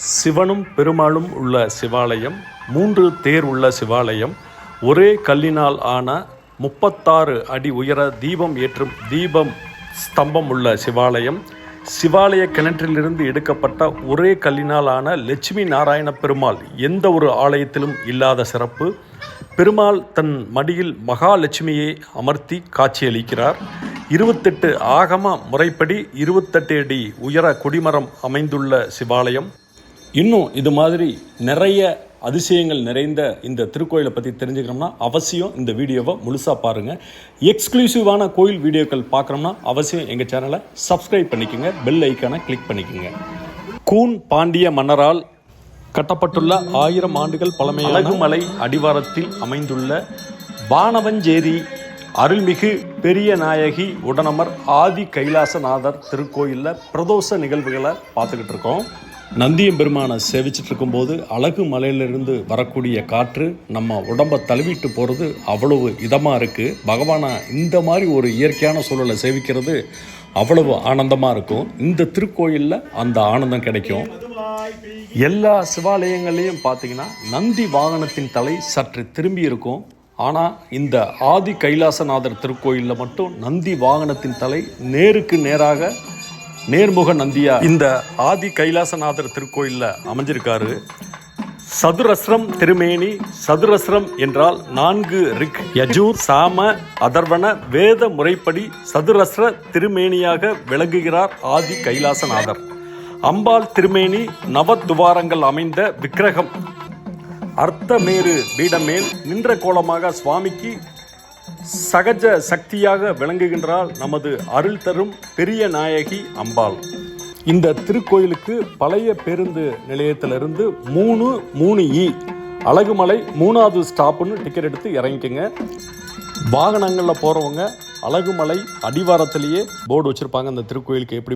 சிவனும் பெருமாளும் உள்ள சிவாலயம் மூன்று தேர் உள்ள சிவாலயம் ஒரே கல்லினால் ஆன முப்பத்தாறு அடி உயர தீபம் ஏற்றும் தீபம் ஸ்தம்பம் உள்ள சிவாலயம் சிவாலய கிணற்றிலிருந்து எடுக்கப்பட்ட ஒரே கல்லினால் ஆன லட்சுமி நாராயண பெருமாள் எந்த ஒரு ஆலயத்திலும் இல்லாத சிறப்பு. பெருமாள் தன் மடியில் மகாலட்சுமியை அமர்த்தி காட்சியளிக்கிறார். இருபத்தெட்டு ஆகம முறைப்படி இருபத்தெட்டு அடி உயர கொடிமரம் அமைந்துள்ள சிவாலயம் இன்னும் இது மாதிரி நிறைய அதிசயங்கள் நிறைந்த இந்த திருக்கோயிலை பற்றி தெரிஞ்சுக்கணும்னா அவசியம் இந்த வீடியோவை முழுசாக பாருங்கள் எக்ஸ்க்ளூசிவான கோயில் வீடியோக்கள் பார்க்குறோம்னா அவசியம் எங்கள் சேனலை சப்ஸ்கிரைப் பண்ணிக்கோங்க பெல் ஐக்கானை கிளிக் பண்ணிக்கோங்க. கூன் பாண்டிய மன்னரால் கட்டப்பட்டுள்ள ஆயிரம் ஆண்டுகள் பழமை அழகுமலை அடிவாரத்தில் அமைந்துள்ள வானவஞ்சேரி அருள்மிகு பெரிய நாயகி உடனமர் ஆதி கைலாசநாதர் திருக்கோயிலில் பிரதோஷ நிகழ்வுகளை பார்த்துக்கிட்டு இருக்கோம். நந்தியம் பெருமானை சேவிச்சிட்டு இருக்கும்போது அழகு மலையிலிருந்து வரக்கூடிய காற்று நம்ம உடம்பை தழுவிட்டு போகிறது அவ்வளவு இதமாக இருக்குது பகவானை இந்த மாதிரி ஒரு இயற்கையான சூழலை சேவிக்கிறது அவ்வளவு ஆனந்தமாக இருக்கும். இந்த திருக்கோயிலில் அந்த ஆனந்தம் கிடைக்கும். எல்லா சிவாலயங்கள்லையும் பார்த்தீங்கன்னா நந்தி வாகனத்தின் தலை சற்று திரும்பி இருக்கும். ஆனால் இந்த ஆதி கைலாசநாதர் திருக்கோயிலில் மட்டும் நந்தி வாகனத்தின் தலை நேருக்கு நேராக நேர்முக நந்தியா. இந்த ஆதி கைலாசநாதர் திருக்கோயிலில் அமைஞ்சிருக்காரு. சதுரஸ்ரம் திருமேனி சதுரஸ்ரம் என்றால் நான்கு ரிக் யஜூர் சாம அதர்வன வேத முறைப்படி சதுரஸ்ர திருமேனியாக விளங்குகிறார் ஆதி கைலாசநாதர். அம்பாள் திருமேனி நவத்துவாரங்கள் அமைந்த விக்கிரகம். அர்த்தமேறு பீடமேல் நின்ற கோலமாக சுவாமிக்கு சகஜ சக்தியாக விளங்குகின்றால் நமது அருள் தரும் பெரிய நாயகி அம்பாள். இந்த திருக்கோயிலுக்கு பழைய பேருந்து நிலையத்திலிருந்து மூணு மூணு இ அழகுமலை மூணாவது ஸ்டாப்புன்னு டிக்கெட் எடுத்து இறங்கிக்கங்க. வாகனங்களில் போகிறவங்க அழகுமலை அடிவாரத்திலேயே போர்டு வச்சுருப்பாங்க. அந்த திருக்கோயிலுக்கு எப்படி